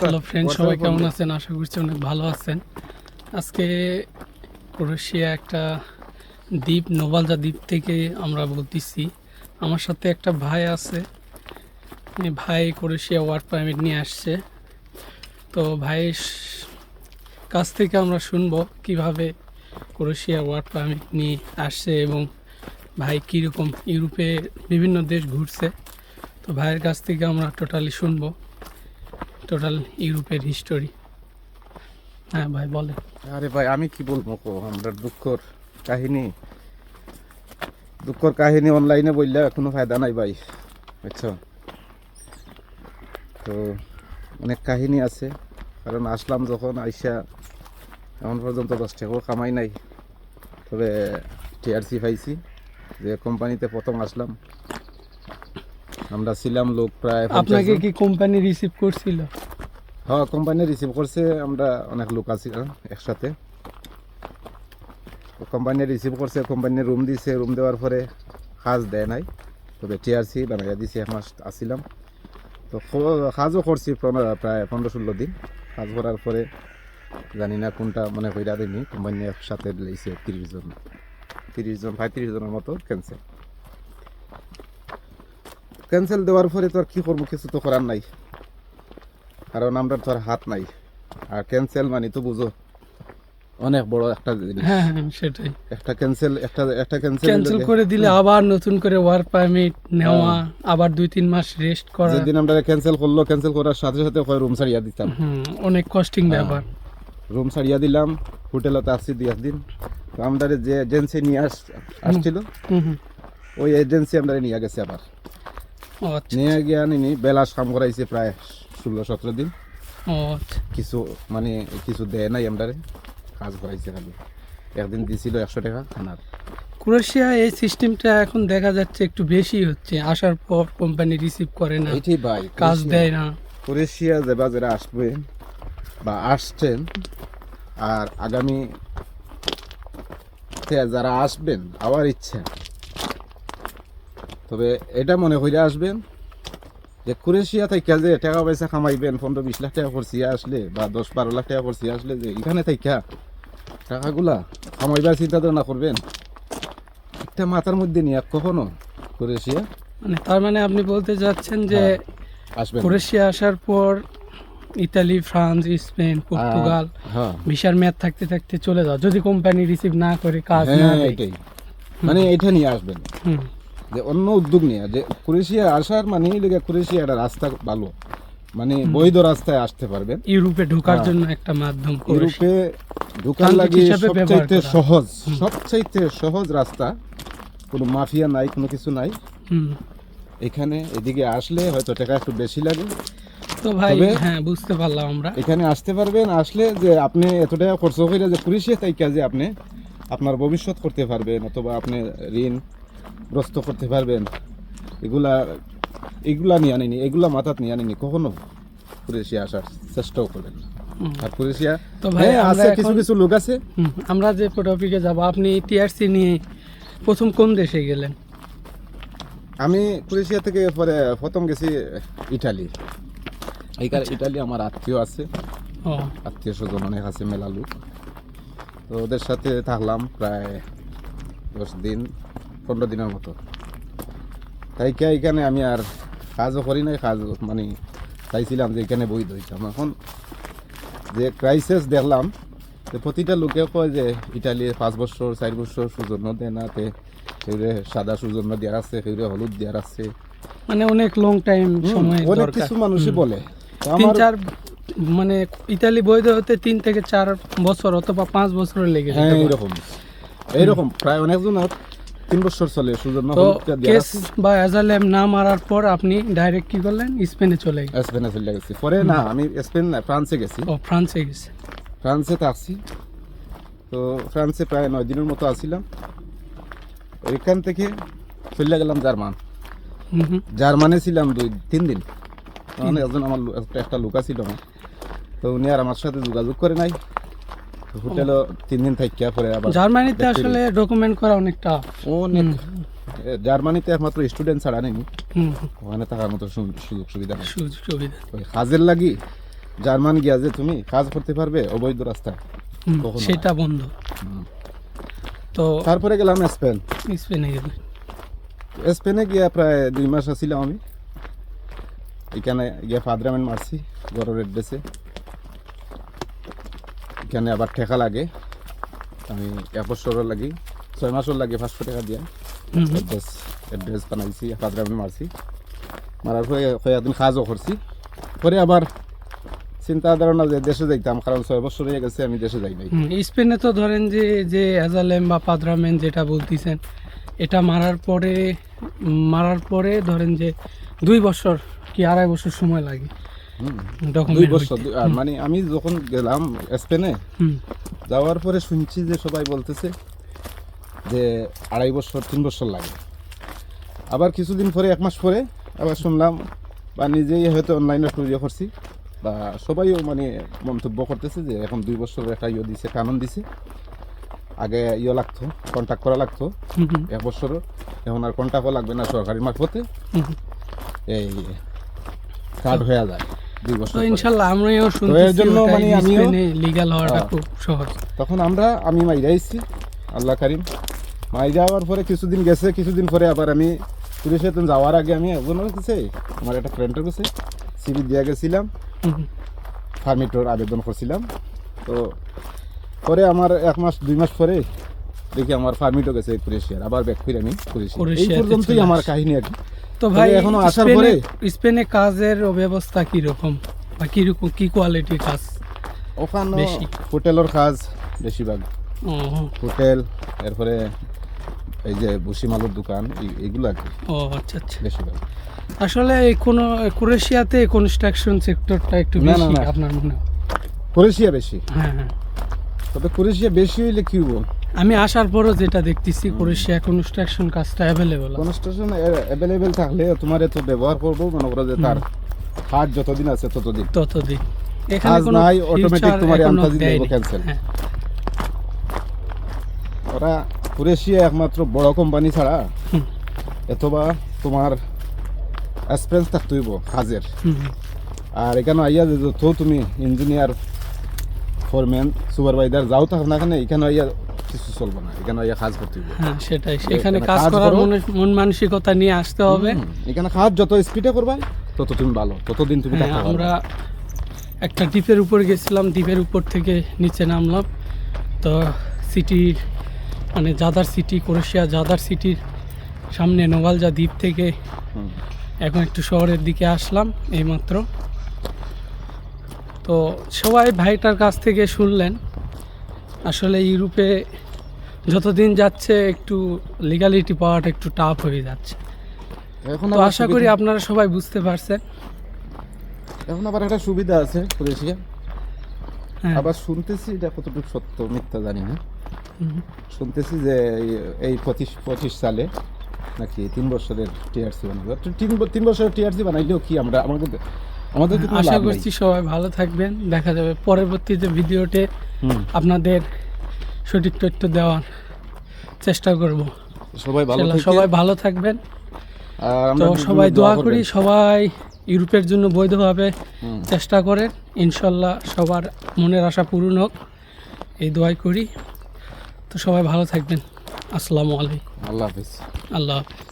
Hello friend সবাই কেমন। আছেন? আশা করছি অনেক ভালো আছেন। আজকে ক্রোয়েশিয়া একটা দ্বীপ নোভালজা দ্বীপ থেকে আমরা বলতেছি। আমার সাথে একটা ভাই আছে। ভাই ক্রোয়েশিয়া ওয়ার্ক পারমিট নিয়ে আসছে। তো ভাইয়ের কাছ থেকে আমরা শুনব কীভাবে ক্রোয়েশিয়া ওয়ার্ক পারমিট নিয়ে আসছে এবং ভাই কীরকম ইউরোপে বিভিন্ন দেশ ঘুরছে। তো ভাইয়ের কাছ থেকে আমরা টোটালি শুনব। টোটাল ইউরোপের হিস্টোরি হ্যাঁ ভাই বলে আরে ভাই, আমি কি বলব কো? আমরা দুঃখর কাহিনী দুঃখর কাহিনী অনলাইনে বললে কোনো ফায়দা নাই ভাই, বুঝছ? তো অনেক কাহিনী আছে, কারণ আসলাম যখন, আইসা এখন পর্যন্ত দশ টাকাও কামাই নাই। তবে টিআরসি পাইছি, যে কোম্পানিতে প্রথম আসলাম। আমরা ছিলাম লোক প্রায় আপনাকে কি কোম্পানি রিসিভ করছিল? হ্যাঁ কোম্পানি রিসিভ করছে আমরা অনেক লোক আছি আহ, একসাথে। কোম্পানি রিসিভ করছে কোম্পানি রুম দিছে রুম দেওয়ার পরে কাজ দেয় নাই। তবে টিআরসি বানাইয়া দিছে এক মাস আসছিলাম। তো কাজও করছি প্রায় পনেরো ষোলো দিন। কাজ করার পরে জানি না কোনটা মনে কইরা দিনি কোম্পানি একসাথে দিয়েছে তিরিশ জন। তিরিশ জন পঁয়ত্রিশ জনের মতো ক্যান্সেল ক্যান্সেল দেওয়ার পরে তো আর কি করব কিছু তো করার নাই। কারণ আমরা তো আর হাত নাই। আর ক্যান্সেল মানে তো বুঝো অনেক বড় একটা জিনিস। হ্যাঁ হ্যাঁ সেটাই। একটা ক্যান্সেল একটা একটা ক্যান্সেল ক্যান্সেল করে দিলে আবার নতুন করে ওয়ার্ক পারমিট নেওয়া আবার দুই তিন মাস রেস্ট করা। যেদিন আমরা ক্যান্সেল করল ক্যান্সেল করার সাথে সাথে হয় রুম ছাড়িয়া দিতাম। অনেক কস্টিং হ্যাঁ। ব্যাপার। রুম ছাড়িয়া দিলাম হোটেলতে আসছি দুই একদিন। তো আমাদের যে এজেন্সি নিয়ে আস আসছিল ওই এজেন্সি আমরা নিয়ে গেছে আবার। নিয়ে গিয়ে নিনি বেলাস কাম করাইছে প্রায় ষোলো সতেরো দিন। আচ্ছা কিছু মানে কিছু দেয় নাই আমরা কাজ করাইছে খালি। একদিন দিছিল একশো টাকা খানার ক্রোয়েশিয়া এই সিস্টেমটা এখন দেখা যাচ্ছে একটু বেশি হচ্ছে। আসার পর কোম্পানি রিসিভ করে না। এইটাই ভাই কাজ দেয় না। ক্রোয়েশিয়া যাবা যারা আসবেন বা আসছেন আর আগামী যারা আসবেন আবার ইচ্ছা তবে এটা মনে করে আসবেন যে ক্রোয়েশিয়া থেকে যে টাকা পয়সা কামাইবেন পনেরো বিশ লাখ টাকা খরচিয়া আসলে বা দশ বারো লাখ টাকা খরচিয়া আসলে যে এখানে থেকে টাকাগুলা কামাইবার চিন্তা ভাবনা করবেন একটা মাথার মধ্যে নিয়ে কখনো ক্রোয়েশিয়া মানে তার মানে আপনি বলতে যাচ্ছেন যে হ্যাঁ, আসবেন। ক্রোয়েশিয়া আসার পর ইতালি ফ্রান্স স্পেন পর্তুগাল হ্যাঁ। ভিসার মেয়াদ থাকতে থাকতে চলে যাও। যদি কোম্পানি রিসিভ না করে কাজ না হ্যাঁ এটাই। মানে এটা নিয়ে আসবেন। যে অন্য উদ্যোগ নিয়ে যে ক্রোয়েশিয়া আসার মানে লেগে ক্রোয়েশিয়া একটা রাস্তা ভালো। মানে বৈধ রাস্তায় আসতে পারবেন ইউরোপে ঢোকার হ্যাঁ। জন্য একটা মাধ্যম ইউরোপে ঢোকার লাগে সবচাইতে সহজ সবচাইতে সহজ রাস্তা। কোনো মাফিয়া নাই কোনো কিছু নাই। এখানে এদিকে আসলে হয়তো টাকা একটু বেশি লাগে। তো ভাই হ্যাঁ বুঝতে পারলাম আমরা। এখানে আসতে পারবেন আসলে যে আপনি এত টাকা খরচ করে যে ক্রোয়েশিয়া তাইকা যে আপনি আপনার ভবিষ্যৎ করতে পারবেন অথবা আপনি ঋণ গ্রস্ত করতে পারবেন। এগুলা এগুলা নিয়ে আনিনি এগুলা মাথাত নিয়ে আনিনি কখনো ক্রোয়েশিয়া আসার চেষ্টাও করবেন না। আর ক্রোয়েশিয়া তো ভাই হ্যাঁ, আছে কিছু কিছু লোক আছে। আমরা যে টপিকে যাব আপনি টিআরসি নিয়ে প্রথম কোন দেশে গেলেন? আমি ক্রোয়েশিয়া থেকে পরে প্রথম গেছি ইটালি। এইখানে আচ্ছা। ইটালি আমার আত্মীয় আছে। আত্মীয় স্বজন অনেক আছে মেলা লোক। তো ওদের সাথে থাকলাম প্রায় দশ দিন। পনেরো দিনের মতো তাই কে এখানে আমি আর কাজও করি নাই কাজ মানে চাইছিলাম যে এখানে বই দইতাম এখন যে ক্রাইসিস দেখলাম যে প্রতিটা লোকে কয় যে ইটালি পাঁচ বছর চার বছর সুজন্য দেয় না তে সেগুলো সাদা সুজন্য দেওয়ার আছে সেগুলো হলুদ দেওয়ার আছে। মানে অনেক লং টাইম সময় অনেক কিছু মানুষই বলে। তিন চার মানে ইতালি বৈধ হতে তিন থেকে চার বছর অথবা পাঁচ বছর লেগে হ্যাঁ পারে। এইরকম। এইরকম। প্রায় অনেকজন তিন বছর চলে সুজন্য তো কেস বা অ্যাজালেম না মারার পর আপনি ডাইরেক্ট কি করলেন? স্পেনে চলে গেলেন। স্পেনে চলে গেছি। পরে না আমি স্পেন না ফ্রান্সে গেছি। ও ফ্রান্সে গেছে। ফ্রান্সে থাকছি তো ফ্রান্সে প্রায় নয় দিনের মতো আসছিলাম ওইখান থেকে চলে গেলাম জার্মান। জার্মানে ছিলাম দুই তিন দিন। একজন আমার একটা- একটা লোক ছিল আমার। তো উনি আর আমার সাথে যোগাযোগ করে নাই। হোটেলও তিন দিন থাকিয়া পরে আবার জার্মানিতে আসলে ডকুমেন্ট করা অনেকটা অনেক। জার্মানিতে একমাত্র স্টুডেন্ট ছাড়া নেই। ওখানে থাকার মতো সুযোগ সুবিধা সুযোগ সুবিধা। ওই কাজের লাগি জার্মান গিয়া যে তুমি কাজ করতে পারবে অবৈধ রাস্তায় সেটা বন্ধ। তো তারপরে গেলাম স্পেন। স্পেনে গেলে। স্পেনে গিয়া প্রায় দুই মাস আছিলাম আমি। এখানে গিয়া ফাদ্রামেন্ট মারছি গড়ের অ্যাড্রেসে এখানে আবার ঠেকা লাগে। আমি এক বছরের লাগি ছয় মাসের লাগে পাঁচশো টাকা দিয়ে। অ্যাড্রেস অ্যাড্রেস বানাইছি ফাদ্রামেন্ট মারছি মারার পরে কয়েকদিন কাজও করছি পরে আবার চিন্তা ধারণা যে দেশে যাইতাম কারণ ছয় বছর হয়ে গেছে আমি দেশে যাই নাই। স্পেনে তো ধরেন যে যে অ্যাজালেম বা পাদ্রামেন যেটা বলতেছেন এটা মারার পরে মারার পরে ধরেন যে দুই বছর কি আড়াই বছর সময় লাগে। দুই বছর মানে আমি যখন গেলাম স্পেনে যাওয়ার পরে শুনছি যে সবাই বলতেছে যে আড়াই বছর তিন বছর লাগে। আবার কিছুদিন পরে এক মাস পরে আবার শুনলাম বা নিজেই হয়তো অনলাইনে ইয়ে করছি বা সবাইও মানে মন্তব্য করতেছে যে এখন দুই বছর একটা ইয়ে দিছে কানুন দিছে। আগে ইয়ে লাগতো কন্ট্যাক্ট করা লাগতো এক বছর এখন আর কন্ট্যাক্টও লাগবে না সরকারি মারফতে। এই কার্ড হয়ে যায়। দুই বছর তো পরে। ইনশাল্লাহ আমিও এর জন্য মানে আমিও- লিগ্যাল হওয়াটা হ্যাঁ। খুব সহজ তখন আমরা আমি মাইরাইছি আল্লাহ কারিম মাই যাওয়ার পরে কিছুদিন গেছে কিছুদিন পরে আবার আমি পুলিশে তো যাওয়ার আগে আমি একজনের কাছে আমার একটা ফ্রেন্ডের কাছে সিবি দিয়ে গেছিলাম। ফার্মিটোর আবেদন করছিলাম তো পরে আমার এক মাস দুই মাস পরে দেখি আমার ফার্মিটও গেছে ক্রোয়েশিয়ার আবার ব্যাক করে আমি ক্রোয়েশিয়া এই পর্যন্তই আমার কাহিনী আর কি তো ভাই এখনও আসার পরে- স্পেনে কাজের ব্যবস্থা কি রকম বা কি রকম কি কোয়ালিটির কাজ? ওখানে বেশি। হোটেলের কাজ বেশিরভাগ। হোটেল এরপরে এই যে বসিমালুর দোকান এইগুলো আর কি। ও আচ্ছা আচ্ছা। বেশিরভাগ। আসলে এই কোনো ক্রোয়েশিয়াতে কনস্ট্রাকশন সেক্টরটা একটু বেশি আপনার মনে ক্রোয়েশিয়া বেশি। হ্যাঁ হ্যাঁ। তবে ক্রোয়েশিয়া বেশি হইলে কি হব আমি আসার পরও যেটা দেখতেছি ক্রোয়েশিয়া কনস্ট্রাকশন কাজটা অ্যাভেলেবল কনস্ট্রাকশন অ্যাভেলেবেল থাকলে তোমার এত ব্যবহার করব মনে করো যে তার হাট যতদিন আছে ততদিন। ততদিন। কাজ কোনো নাই, future তোমার এখনও আনতাজি। দেবো। হ্যাঁ, ওরা ক্রোয়েশিয়া একমাত্র বড় কোম্পানি ছাড়া অথবা তোমার এক্সপেন্স থাকতে হইব কাজের। আর এখানে আইয়া যে তো তুমি ইঞ্জিনিয়ার ফোরম্যান সুপারভাইজার যাও থাক না কেন এখানে আইয়া কিছু চলবে না এখানে আইয়া কাজ করতে হইব হ্যাঁ সেটাই। সেখানে এখানে কাজ করার মন মানসিকতা নিয়ে আসতে হবে। এখানে কাজ যত স্পিডে করবা তত তুমি ভালো ততদিন তুমি হ্যাঁ। আমরা একটা দ্বীপের উপর গেছিলাম দ্বীপের উপর থেকে নিচে নামলাম। তো সিটির মানে জাদার সিটি ক্রোয়েশিয়া জাদার সিটির সামনে নোভালজা দ্বীপ থেকে এখন একটু শহরের দিকে আসলাম এইমাত্র। তো সবাই ভাইটার কাছ থেকে শুনলেন। আসলে ইউরোপে যতদিন যাচ্ছে একটু লিগালিটি পাওয়াটা একটু টাফ হয়ে যাচ্ছে। এখন তো আশা করি আপনারা সবাই বুঝতে পারছেন এখন আবার একটা সুবিধা আছে ক্রোয়েশিয়া হ্যাঁ। আবার শুনতেছি এটা কতটুকু সত্য মিথ্যা জানি না। শুনতেছি যে এই- পঁচিশ পঁচিশ সালে নাকি তিন বছরের টিআরসি বানাবে। তিন তিন বছরের টিআরসি বানাইলেও কি আমরা আমাদের আমাদের আশা করছি সবাই ভালো থাকবেন। দেখা যাবে পরবর্তীতে ভিডিওতে আপনাদের সঠিক তথ্য দেওয়ার চেষ্টা করব। সবাই ভালো সবাই ভালো থাকবেন। তো সবাই দোয়া করি সবাই ইউরোপের জন্য বৈধভাবে চেষ্টা করেন। ইনশাল্লাহ সবার মনের আশা পূরণ হোক। এই দোয়াই করি। তো সবাই ভালো থাকবেন। আসসালামু আলাইকুম। আল্লাহ হাফিজ। আল্লাহ হাফিজ।